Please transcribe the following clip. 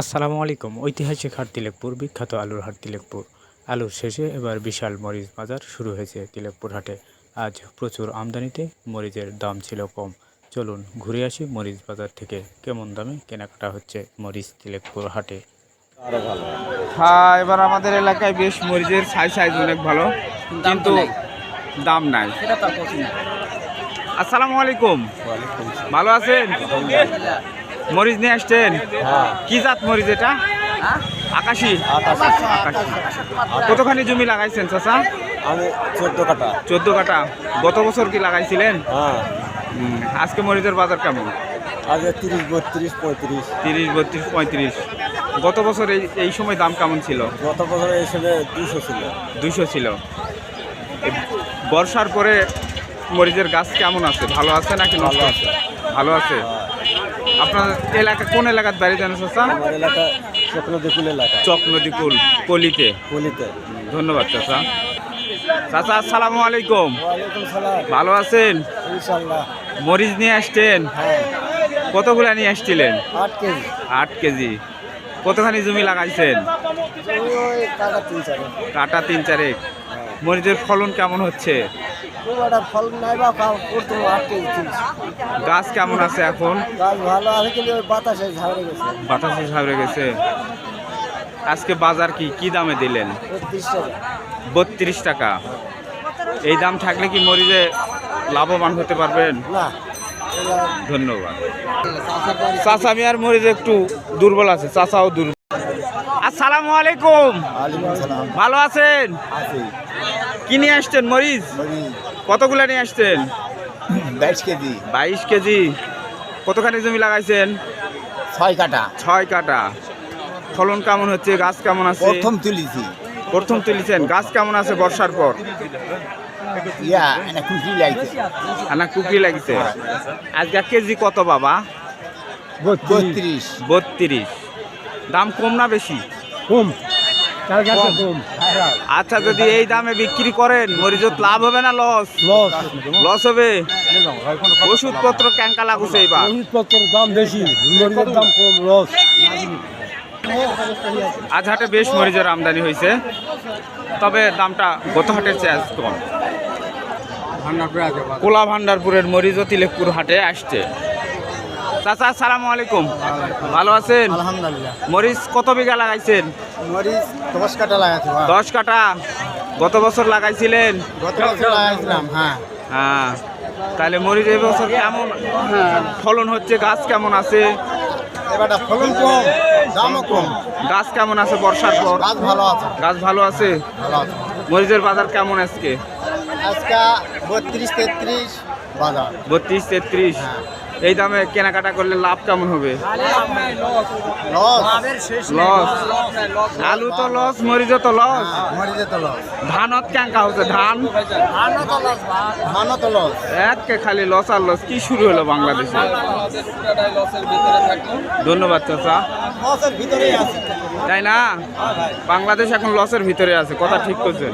আসসালামু আলাইকুম। ঐতিহাসিক হাট তিলেকপুর বিখ্যাত আলুর হাট তিলেকপুর আলুর শেষে এবার বিশাল মরিচ বাজার শুরু হয়েছে তিলেকপুর হাটে। আজ প্রচুর আমদানিতে মরিচের দাম ছিল কম। চলুন ঘুরে আসি মরিচ বাজার থেকে কেমন দামে কেনাকাটা হচ্ছে মরিচ তিলেকপুর হাটে। হ্যাঁ এবার আমাদের এলাকায় বেশ মরিচের সাইজ সাইজ অনেক ভালো কিন্তু দাম নাই। আসসালামু আলাইকুম। ভালো আছেন? মরিচ নিয়ে আসছেন? কি জাত মরিচ এটা? আকাশি? আকাশি। কতখানি জমি লাগাইছেন চাচা? আমি চোদ্দ কাটা চোদ্দ কাটা গত বছর কি লাগাইছিলেন? হ্যাঁ। আজকে মরিচের বাজার কেমন? আগে তিরিশ বত্রিশ পঁয়ত্রিশ। তিরিশ বত্রিশ পঁয়ত্রিশ। গত বছর এই এই সময় দাম কেমন ছিল? গত বছর এই সময় দুশো ছিল। দুইশো ছিল। বর্ষার পরে মরিচের গাছ কেমন আছে? ভালো আছে নাকি নষ্ট? আছে। ভালো আছে। আপনার এলাকা কোন এলাকার বাড়ি জানো চাচা আমার এলাকা চক্রদিকুল এলাকা। চক কলিতে কলিতে ধন্যবাদ চাচা। চাচা আসসালামু আলাইকুম। ভালো আছেন? মরিচ নিয়ে আসছেন? কতগুলো নিয়ে আসছিলেন? আট কেজি। আট কেজি। কতখানি জমি লাগাইছেন? কাটা তিন চারেক। মরিচের ফলন কেমন হচ্ছে? একটা ফল নাই বা খাও করতো আট কেজি তিরিশ গাছ কেমন আছে এখন? গাছ ভালো আছে কিন্তু ওই বাতাসে ঝাড়ে গেছে। বাতাসে সাবরে গেছে। আজকে বাজার কি? কি দামে দিলেন? বত্রিশ টাকা। এই দাম থাকলে কি মরিচে লাভবান হতে পারবেন? না। ধন্যবাদ। চাচা মিয়ার মরিচ একটু দুর্বল আছে। চাচাও দুর্বল। আসসালামু আলাইকুম। ওয়ালাইকুম ভালো আছেন? আছে। কি নিয়ে আসছেন মরিচ? কতগুলো নিয়ে আসছেন? বাইশ কেজি। বাইশ কেজি। কতখানি জমি লাগাইছেন? ছয় কাটা ছয় কাটা ফলন কেমন হচ্ছে? গাছ কেমন আছে? প্রথম তুলিছি। প্রথম তুলিছেন। গাছ কেমন আছে বর্ষার পর? আনা কুকরি লাগিছে। আজকে কেজি কত বাবা? বত্রিশ। বত্রিশ। দাম কম না বেশি? কম। আচ্ছা যদি এই দামে বিক্রি করেন মরিচত লাভ হবে না লস? লস। লস হবে? ওষুধপত্র ক্যাঙ্কা লাগুছে এবার ওষুধপত্রের দাম বেশি মরিচের দাম কম লস। আজ হাটে বেশ মরিচের আমদানি হয়েছে। তবে দামটা গত হাটের চেয়ে কম। কোলা ভান্ডারপুরের মরিচ ও তিলেকপুর হাটে আসছে। চাচা আসসালামু আলাইকুম। ভালো আছেন? আলহামদুলিল্লাহ। মরিচ কত বিঘা লাগাইছেন? মরিচ দশ কাটা লাগাচ্ছি দশ কাটা গত বছর লাগাইছিলেন? গত বছর লাগাইছিলাম হ্যাঁ। হ্যাঁ। তাহলে মরিচ এই বছর কেমন? ফলন হচ্ছে গাছ কেমন আছে? এবারটা ফলন কম দামও কম। গাছ কেমন আছে বর্ষার পর? গাছ ভালো আছে। গাছ ভালো আছে? ভালো আছে। মরিচের বাজার কেমন আজকে? আজকে বত্রিশ তেত্রিশ বাজার। বত্রিশ তেত্রিশ। এই দামে কেনাকাটা করলে লাভ কেমন হবে? লস আলু তো লস মরিচ তো লস ধানত ক্যাঙ্কা হচ্ছে? ধান? একে খালি লস আর লস কি শুরু হলো বাংলাদেশে? ধন্যবাদ আছে তাই না? বাংলাদেশ এখন লসের ভিতরে আছে, কথা ঠিক করছেন।